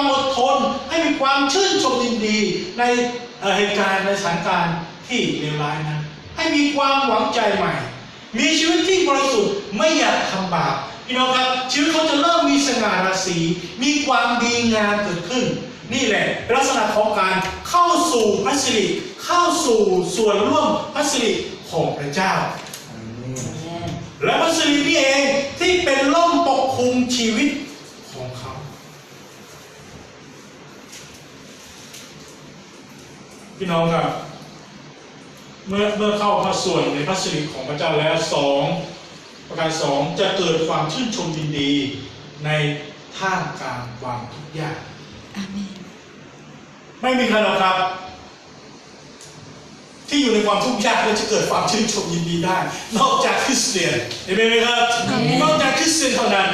ความอดทน ให้มีความชื่นชมยินดีในเหตุการณ์ในสถานการณ์ที่เลวร้ายนั้น ให้มีความหวังใจใหม่ มีชีวิตที่บริสุทธิ์ไม่อยากทำบาปพี่น้องครับชีวิตเขาจะเริ่มมีสง่าราศีมีความดีงามเกิดขึ้น นี่แหละลักษณะของการเข้าสู่พระสิริเข้าสู่ส่วนร่วมพระสิริของพระเจ้า และพระสิรินี่เองที่เป็นล่มปกคลุมชีวิตของเขา พี่น้องครับเมื่อเมื่อเข้าพระส่วนในพระสิริของพระเจ้าแล้วสองประการสองจะเกิดความชื่นชมยินดีในท่ามกลางความทุกข์ยากอาเมนไม่มีใครหรอกครับ ที่อยู่ในความทุกข์ยากแล้วจะเกิดความชื่นชมยินดีได้ นอกจากคริสเตียนเห็นไหมครับนอกจากคริสเตียนเท่านั้น